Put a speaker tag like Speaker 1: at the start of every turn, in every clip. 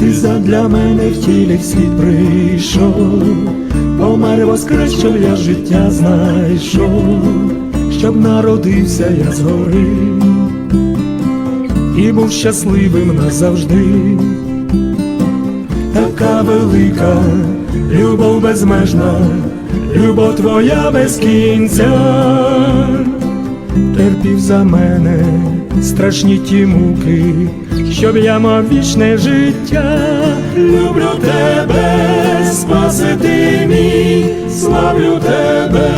Speaker 1: ти задля мене в тілі в світ прийшов, помер воскрес, щоб я життя знайшов, щоб народився я згори. І був щасливим назавжди. Така велика, любов безмежна, любов твоя без кінця, терпів за мене страшні ті муки, щоб я мав вічне життя. Люблю тебе, спасити мій, славлю тебе,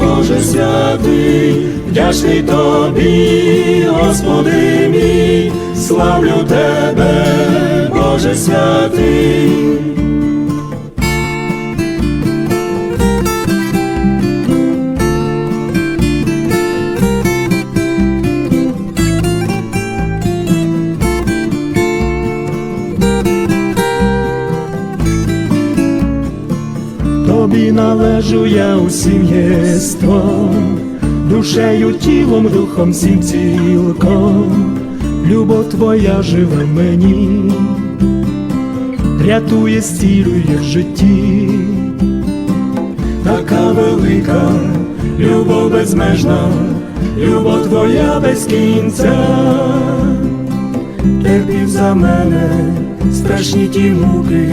Speaker 1: Боже святий, вдячний тобі, Господи мій, славлю тебе, Боже святий. Тобі належу я усім єством, душею, тілом, духом всім цілком, любов твоя живе в мені, рятує, стілює в житті, така велика, любов безмежна, любов твоя без кінця, терпів за мене страшні ті муки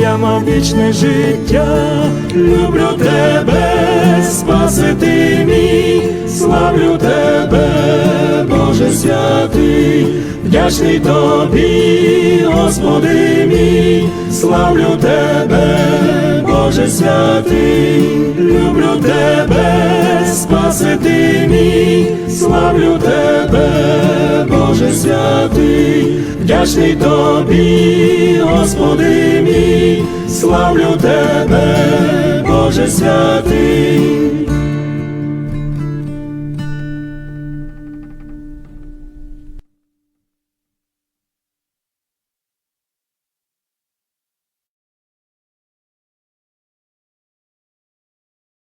Speaker 1: я мав вічне життя, люблю тебе, спасити мій, славлю тебе, Боже святий, вдячний тобі, Господи мій, славлю тебе, Боже святий, люблю тебе, спасити мій, славлю тебе, Боже святий, вдячний тобі, Господи мій, славлю тебе, Боже святий.